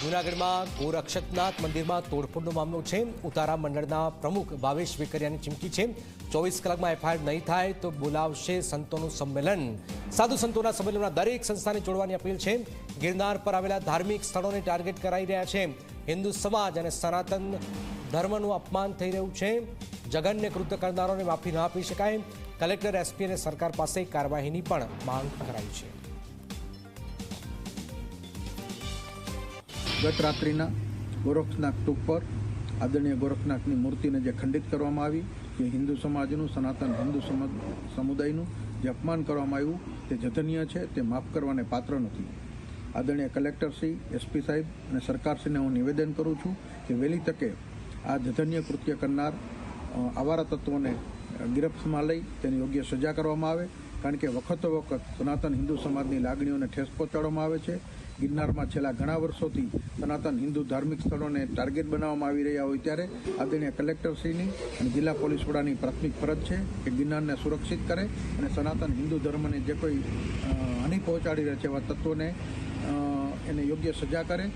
જૂનાગઢમાં ગોરક્ષકનાથ મંદિરમાં તોડફોડનો મામલો છે. ઉતારા મંડળના પ્રમુખ ભાવેશ વેકરિયાની ચીમકી છે. ચોવીસ કલાકમાં એફઆઈઆર નહીં થાય તો બોલાવશે સંતોનું સંમેલન. સાધુ સંતોના સંમેલનમાં દરેક સંસ્થાને જોડવાની અપીલ છે. ગિરનાર પર આવેલા ધાર્મિક સ્થળોને ટાર્ગેટ કરાઈ રહ્યા છે. હિન્દુ સમાજ અને સનાતન ધર્મનું અપમાન થઈ રહ્યું છે. જઘન્ય કૃત્ય કરનારોને માફી ન આપી શકાય. કલેક્ટર એસપી અને સરકાર પાસે કાર્યવાહીની પણ માંગ કરાઈ છે. ગત રાત્રિના ગોરખનાથ ટૂંક પર આદરણીય ગોરખનાથની મૂર્તિને જે ખંડિત કરવામાં આવી, જે હિન્દુ સમાજનું, સનાતન હિન્દુ સમુદાયનું જે અપમાન કરવામાં આવ્યું, તે જધન્ય છે, તે માફ કરવાને પાત્ર નથી. આદરણીય કલેક્ટરશ્રી એસપી સાહેબ અને સરકારશ્રીને હું નિવેદન કરું છું કે વહેલી તકે આ જધન્ય કૃત્ય કરનાર આવારા તત્વોને ગિરફ્તમાં લઈ તેની યોગ્ય સજા કરવામાં આવે. કારણ કે વખતો વખત સનાતન હિન્દુ સમાજની લાગણીઓને ઠેસ પહોંચાડવામાં આવે છે. ગિરનારમાં છેલ્લા ઘણા વર્ષોથી સનાતન હિન્દુ ધાર્મિક સ્થળોને ટાર્ગેટ બનાવવામાં આવી રહ્યા હોય ત્યારે આદરણીય કલેક્ટરશ્રીની અને જિલ્લા પોલીસ વડાની પ્રાથમિક ફરજ છે કે ગિરનારને સુરક્ષિત કરે અને સનાતન હિન્દુ ધર્મને જે કોઈ હાનિ પહોંચાડી રહ્યા છે એવા તત્વોને એને યોગ્ય સજા કરે.